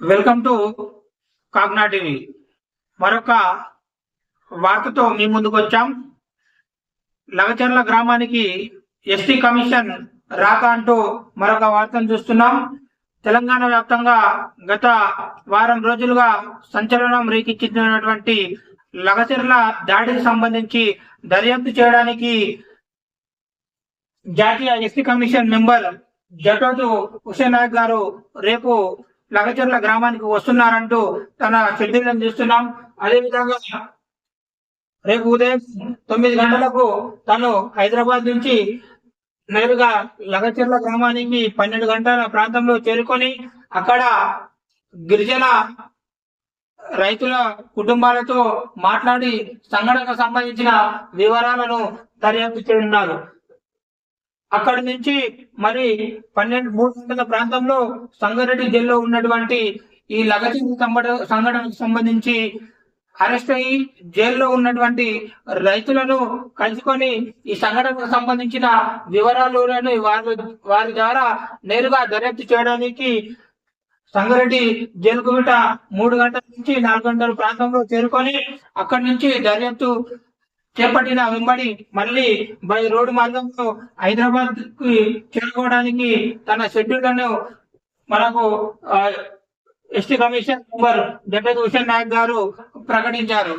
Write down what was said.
Welcome to Kagna TV. మరొక వార్తతో మీ ముందుకు వచ్చాం. లగచర్ల గ్రామానికి ఎస్టీ కమిషన్ రాక అంటూ మరొక వార్తను చూస్తున్నాం. తెలంగాణ వ్యాప్తంగా గత వారం రోజులుగా సంచలనం రేకెత్తించినటువంటి లగచర్ల దాడికి సంబంధించి దర్యాప్తు చేయడానికి జాతీయ ST commission member Jatoju Hussain Naik గారు రేపు లగచర్ల గ్రామానికి వస్తున్నారంటూ తన షెడ్యూల్ చూస్తున్నాం. అదేవిధంగా రేపు ఉదయం తొమ్మిది గంటలకు తను హైదరాబాద్ నుంచి నేరుగా లగచర్ల గ్రామానికి పన్నెండు గంటల ప్రాంతంలో చేరుకొని అక్కడ గిరిజన రైతుల కుటుంబాలతో మాట్లాడి సంఘటనకు సంబంధించిన వివరాలను దర్యాప్తు చేయనున్నారు. అక్కడి నుంచి మరి పన్నెండు మూడు గంటల ప్రాంతంలో సంగారెడ్డి జైల్లో ఉన్నటువంటి ఈ లగచి సంఘటనకు సంబంధించి అరెస్ట్ అయ్యి జైల్లో ఉన్నటువంటి రైతులను కలుసుకొని ఈ సంఘటనకు సంబంధించిన వివరాలను వారి వారి ద్వారా నేరుగా దర్యాప్తు చేయడానికి సంగారెడ్డి జైలుకు బిడ్డ మూడు గంటల నుంచి నాలుగు గంటల ప్రాంతంలో చేరుకొని అక్కడి నుంచి దర్యాప్తు చేపట్టిన వెంబడి మళ్ళీ బై రోడ్డు మార్గంలో హైదరాబాద్కి చేరుకోవడానికి తన షెడ్యూళ్ళను మనకు ST commission member Jagad Naik గారు ప్రకటించారు.